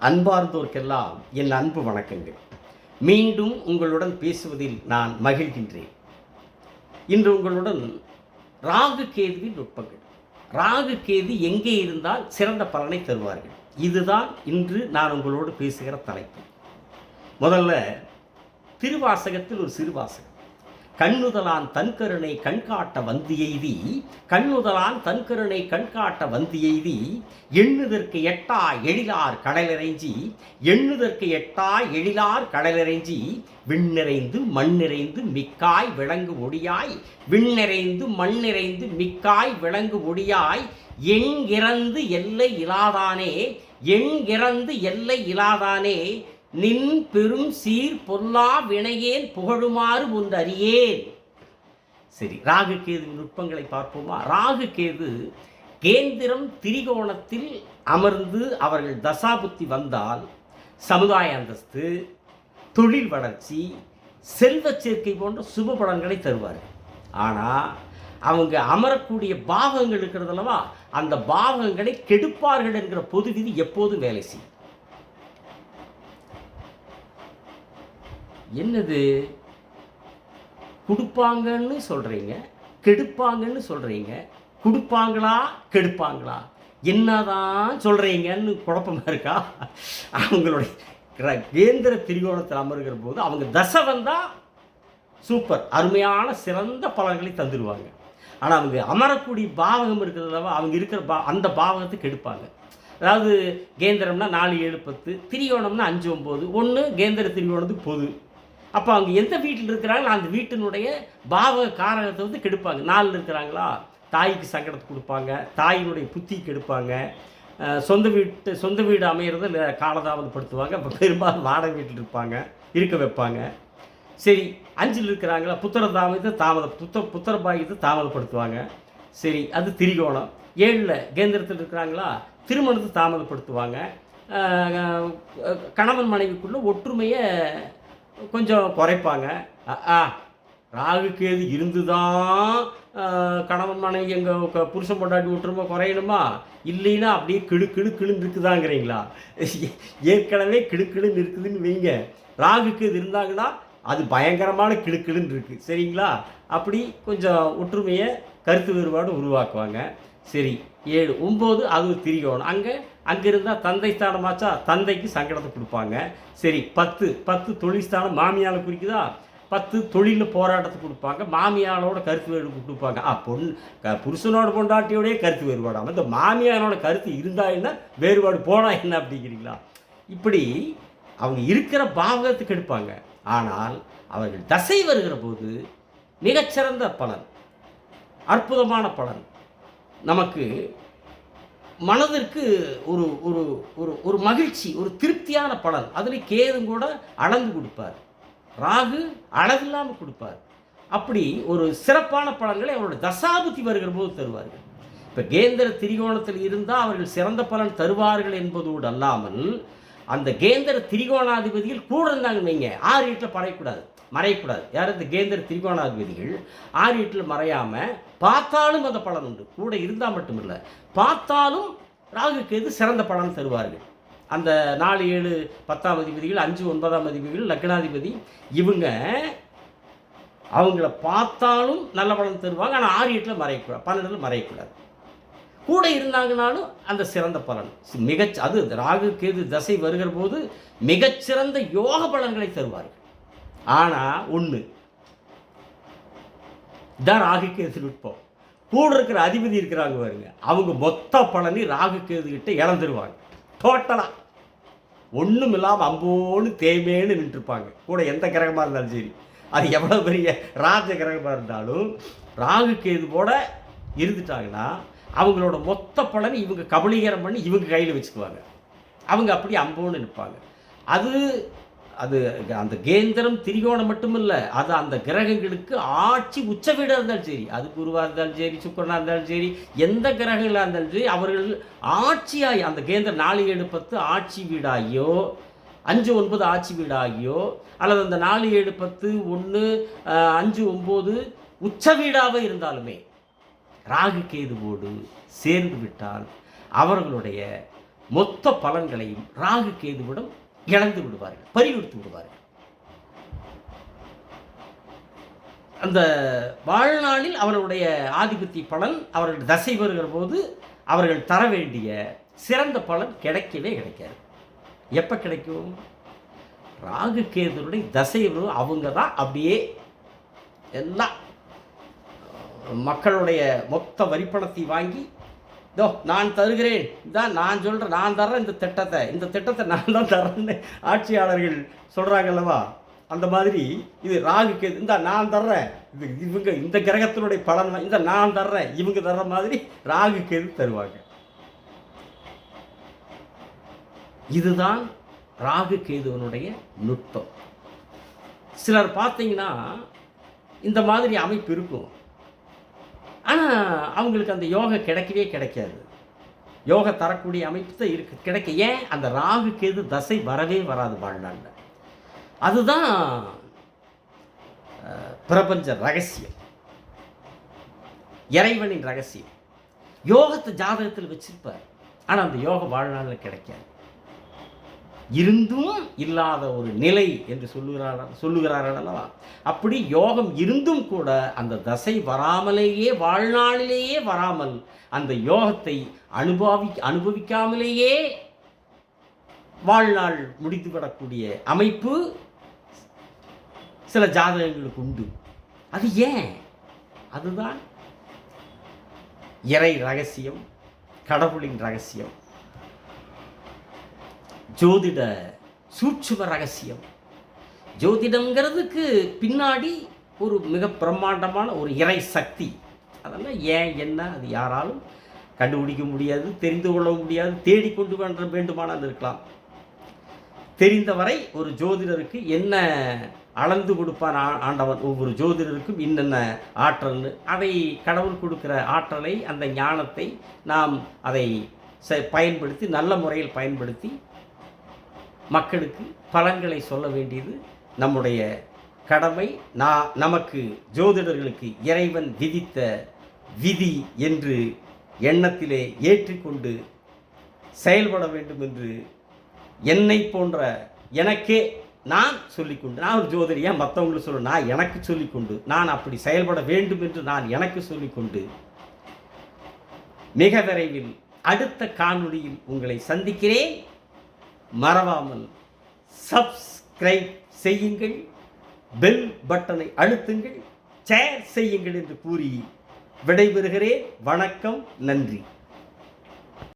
அன்பார்ந்தோர்க்கெல்லாம் என் அன்பு வணக்கங்கள். மீண்டும் உங்களுடன் பேசுவதில் நான் மகிழ்கின்றேன். இன்று உங்களுடன் ராகு கேதுவின் நுட்பங்கள். ராகு கேது எங்கே இருந்தால் சிறந்த பலனை தருவார்கள். இதுதான் இன்று நான் உங்களோடு பேசுகிற தலைப்பு. முதல்ல திருவாசகத்தில் ஒரு சிறுவாசகம். கண்ணுதலான் தன்கருணை கண்காட்ட வந்து எய்தி கண்ணுதலான் தன்கருணை கண்காட்ட வந்து எய்தி எண்ணுதற்கு எட்டா எழிலார் கடலிறைஞ்சி எண்ணுதற்கு எட்டா எழிலார் கடலிறைஞ்சி விண்ணிறைந்து மண்ணிறைந்து மிக்காய் விளங்கு ஒடியாய் விண்ணிறைந்து மண்ணிறைந்து மிக்காய் விளங்கு ஒடியாய் எங்கிறந்து எல்லை இலாதானே எங்கிறந்து எல்லை இலாதானே நின் பெரும் சீர் பொல்லா வினையேன் புகழுமாறு ஒன்று அறியேன் சரி ராகு கேது நுட்பங்களை பார்ப்போமா? ராகு கேது கேந்திரம் திரிகோணத்தில் அமர்ந்து அவர்கள் தசாபுத்தி வந்தால் சமுதாய அந்தஸ்து தொழில் வளர்ச்சி செல்வச் சேர்க்கை போன்ற சுப பலன்களை தருவார். ஆனால் அவங்க அமரக்கூடிய பாவங்கள் இருக்கிறதல்லவா அந்த பாவங்களை கெடுப்பார்கள் என்கிற பொது விதி எப்போதும் வேலை செய்யும். என்னது? கொடுப்பாங்கன்னு சொல்கிறீங்க கெடுப்பாங்கன்னு சொல்கிறீங்க கொடுப்பாங்களா கெடுப்பாங்களா? என்னதான் சொல்கிறீங்கன்னு குழப்பமாக இருக்கா? அவங்களுடைய கேந்திர திரிகோணத்தில் அமருகிற போது அவங்க தசை வந்தால் சூப்பர் அருமையான சிறந்த பலன்களை தந்துடுவாங்க. ஆனால் அவங்க அமரக்கூடிய பாவகம் இருக்கிறதாவ அவங்க இருக்கிற பா அந்த பாவகத்துக்கு எடுப்பாங்க அதாவது கேந்திரம்னா நாலு ஏழு பத்து திரியோணம்னா அஞ்சு ஒம்பது ஒன்று கேந்திர திரிகோணத்துக்கு பொது. அப்போ அவங்க எந்த வீட்டில் இருக்கிறாங்களோ அந்த வீட்டினுடைய பாவக காரகத்தை வந்து கெடுப்பாங்க. நாளில் இருக்கிறாங்களா? தாய்க்கு சங்கடத்தை கொடுப்பாங்க. தாயினுடைய புத்தி கெடுப்பாங்க. சொந்த வீட்டு சொந்த வீடு அமையிறது காலதாமதப்படுத்துவாங்க. இப்போ பெரும்பாலும் வாடகை வீட்டில் இருப்பாங்க. இருக்க வைப்பாங்க. சரி அஞ்சில் இருக்கிறாங்களா? புத்திர தாமதத்தை தாமத புத்த புத்திர பாகியத்தை தாமதப்படுத்துவாங்க. சரி அது திரிகோணம். ஏழில் கேந்திரத்தில் இருக்கிறாங்களா? திருமணத்தை தாமதப்படுத்துவாங்க. கணவன் மனைவிக்குள்ள ஒற்றுமையை கொஞ்சம் குறைப்பாங்க. ஆ ராகு கேது இருந்து தான் கணவன் மனைவி எங்கள் புருஷன் பொண்டாட்டி ஒற்றுமை குறையணுமா? இல்லைன்னா அப்படியே கிடு கிடு கிளுன்னு இருக்குதாங்கிறீங்களா? ஏற்கனவே கிடு இருக்குதுன்னு வைங்க. ராகு கேது இருந்தாங்கன்னா அது பயங்கரமான கிடுக்கிடுன்னு இருக்குது சரிங்களா? அப்படி கொஞ்சம் ஒற்றுமையை கருத்து வேறுபாடு உருவாக்குவாங்க. சரி ஏழு ஒம்பது அது திரிகோணம் அங்கே அங்கே இருந்தால் தந்தை ஸ்தானமாச்சா? தந்தைக்கு சங்கடத்தை கொடுப்பாங்க. சரி பத்து பத்து தொழில் ஸ்தானம் மாமியால் குறிக்குதா? பத்து தொழிலில் போராட்டத்தை கொடுப்பாங்க. மாமியாரோட கருத்து வேறுபாடு கொடுப்பாங்க. ஆ பொண்ணு க புருஷனோட பொண்டாட்டியோடய கருத்து வேறுபாடாமல் இந்த மாமியாரோட கருத்து இருந்தா என்ன? வேறுபாடு போனா என்ன அப்படிங்கிறீங்களா? இப்படி அவங்க இருக்கிற பாவகத்துக்கு எடுப்பாங்க. ஆனால் அவர்கள் தசை வருகிற போது மிகச்சிறந்த பலன் அற்புதமான பலன் நமக்கு மனதிற்கு ஒரு ஒரு ஒரு ஒரு மகிழ்ச்சி ஒரு திருப்தியான பலன். அதில் கேதும் கூட அளந்து கொடுப்பார். ராகு அளவில்லாமல் கொடுப்பார். அப்படி ஒரு சிறப்பான பலன்களை அவரோட தசாபுத்தி வருகிற போது தருவார்கள். இப்போ கேந்திர திரிகோணத்தில் இருந்தால் அவர்கள் சிறந்த பலன் தருவார்கள் என்பதோடு அல்லாமல் அந்த கேந்திர திரிகோணாதிபதியில் கூட இருந்தாங்க வைங்க. ஆறு வீட்டில் பறையக்கூடாது மறையக்கூடாது. யார் இந்த கேந்திர திரிகோணாதிபதிகள் ஆறு வீட்டில் மறையாமல் பார்த்தாலும் அந்த பலன் உண்டு. கூட இருந்தால் மட்டும் இல்லை பார்த்தாலும் ராகுக்கு எது சிறந்த பலன் தருவார்கள். அந்த நாலு ஏழு பத்தாம் அதிபதிகள் அஞ்சு ஒன்பதாம் அதிபதிகள் லக்னாதிபதி இவங்க அவங்கள பார்த்தாலும் நல்ல பலன் தருவாங்க. ஆனால் ஆறு எட்டில் மறையக்கூடாது பன்னெண்டில் மறையக்கூடாது. கூட இருந்தாங்கனாலும் அந்த சிறந்த பலன். மிகச் அது ராகு கேது தசை வருகிற போது மிகச்சிறந்த யோக பலன்களை தருவார்கள். ஆனால் ஒன்று இதான் ராகு கேது நுட்பம். கூட இருக்கிற அதிபதி இருக்கிறாங்க பாருங்க. அவங்க மொத்த பலனை ராகு கேது கிட்ட இழந்துருவாங்க. டோட்டலாக ஒன்றும் இல்லாமல் அம்போன்னு தேய்மேன்னு நின்றுருப்பாங்க. கூட எந்த கிரகமாக இருந்தாலும் சரி. அது எவ்வளோ பெரிய ராஜ கிரகமாக இருந்தாலும் ராகு கேது போட இருந்துட்டாங்கன்னா அவங்களோட மொத்த பலனை இவங்க கபலீகரம் பண்ணி இவங்க கையில் வச்சுக்குவாங்க. அவங்க அப்படி அம்போன்னு நிற்பாங்க. அது அது அந்த கேந்திரம் திரிகோணம் மட்டுமில்ல அது அந்த கிரகங்களுக்கு ஆட்சி உச்ச வீடாக இருந்தாலும் சரி அது குருவாக இருந்தாலும் சரி சுக்கரனாக இருந்தாலும் சரி எந்த கிரகங்களாக இருந்தாலும் சரி அவர்கள் ஆட்சியாகி அந்த கேந்திரம் நாலு ஏழு பத்து ஆட்சி வீடாகியோ அஞ்சு ஒன்பது ஆட்சி வீடாகியோ அல்லது அந்த நாலு ஏழு பத்து ஒன்று அஞ்சு ஒம்பது உச்ச வீடாக இருந்தாலுமே ராகு கேதுவோடு சேர்ந்து விட்டால் அவர்களுடைய மொத்த பலன்களையும் ராகு கேதுவிடம் இழந்து விடுவார்கள் பறிகொடுத்து விடுவார்கள். அந்த வாழ்நாளில் அவர்களுடைய ஆதிபத்திய பலன் அவர்கள் தசை வருகிற போது அவர்கள் தர வேண்டிய சிறந்த பலன் கிடைக்கவே கிடைக்காது. எப்போ கிடைக்கும்? ராகு கேதுனுடைய தசை அவங்க தான் அப்படியே எல்லாம் மக்களுடைய மொத்த வரிப்பணத்தை வாங்கி இதோ நான் தருகிறேன். இதான் நான் சொல்கிறேன் நான் தர்றேன் இந்த திட்டத்தை. இந்த திட்டத்தை நான் தான் தர்றேன்னு ஆட்சியாளர்கள் சொல்கிறாங்கல்லவா அந்த மாதிரி இது ராகு கேது இந்த நான் தர்றேன். இது இவங்க இந்த கிரகத்தினுடைய பலன் இந்த நான் தர்றேன். இவங்க தர்ற மாதிரி ராகு கேது தருவாங்க. இதுதான் ராகு கேதுவனுடைய நுட்பம். சிலர் பார்த்தீங்கன்னா இந்த மாதிரி அமைப்பு இருக்கும். ஆனால் அவங்களுக்கு அந்த யோகா கிடைக்கவே கிடைக்காது. யோகா தரக்கூடிய அமைப்பு தான் இருக்கு. கிடைக்க. ஏன்? அந்த ராகு கேது தசை வரவே வராது வாழ்நாளில். அதுதான் பிரபஞ்ச ரகசியம். இறைவனின் ரகசியம். யோகத்தை ஜாதகத்தில் வச்சிருப்பார். ஆனால் அந்த யோக வாழ்நாளில் கிடைக்காது. இருந்தும் இல்லாத ஒரு நிலை என்று சொல்லுகிறார் சொல்லுகிறார்கள் அல்லவா அப்படி யோகம் இருந்தும் கூட அந்த தசை வராமலேயே வாழ்நாளிலேயே வராமல் அந்த யோகத்தை அனுபவி அனுபவிக்காமலேயே வாழ்நாள் முடித்துவிடக்கூடிய அமைப்பு சில ஜாதகங்களுக்கு உண்டு. அது ஏன்? அதுதான் இறை ரகசியம் கடவுளின் ரகசியம். ஜோதிட சூட்சும ரகசியம். ஜோதிடங்கிறதுக்கு பின்னாடி ஒரு மிக பிரம்மாண்டமான ஒரு இறை சக்தி. அதெல்லாம் ஏன் என்ன அது யாராலும் கண்டுபிடிக்க முடியாது தெரிந்து கொள்ள முடியாது தேடிக்கொண்டு வேண்ட வேண்டுமானால் இருக்கலாம். தெரிந்தவரை ஒரு ஜோதிடருக்கு என்ன அளந்து கொடுப்பான் ஆ- ஆண்டவன்? ஒவ்வொரு ஜோதிடருக்கும் என்னென்ன ஆற்றல்னு அதை கடவுள் கொடுக்குற ஆற்றலை அந்த ஞானத்தை நாம் அதை ச- பயன்படுத்தி நல்ல முறையில் பயன்படுத்தி மக்களுக்கு பலன்களை சொல்ல வேண்டியது நம்முடைய கடமை. நான் நமக்கு ஜோதிடர்களுக்கு இறைவன் விதித்த விதி என்று எண்ணத்திலே ஏற்றிக்கொண்டு செயல்பட வேண்டும் என்று என்னை போன்ற எனக்கே நான் சொல்லிக்கொண்டு நான் ஒரு ஜோதிடர் ஏன் மற்றவங்களுக்கு சொல்ல நான் எனக்கு சொல்லிக்கொண்டு நான் அப்படி செயல்பட வேண்டும் என்று நான் எனக்கு சொல்லிக்கொண்டு மிக விரைவில் அடுத்த காணொளியில் உங்களை சந்திக்கிறேன். மறவாமல் சப்ஸ்கிரைப் செய்யுங்கள் பெல் பட்டனை அழுத்துங்கள் ஷேர் செய்யுங்கள் என்று கூறி விடைபெறுகிறேன். வணக்கம் நன்றி.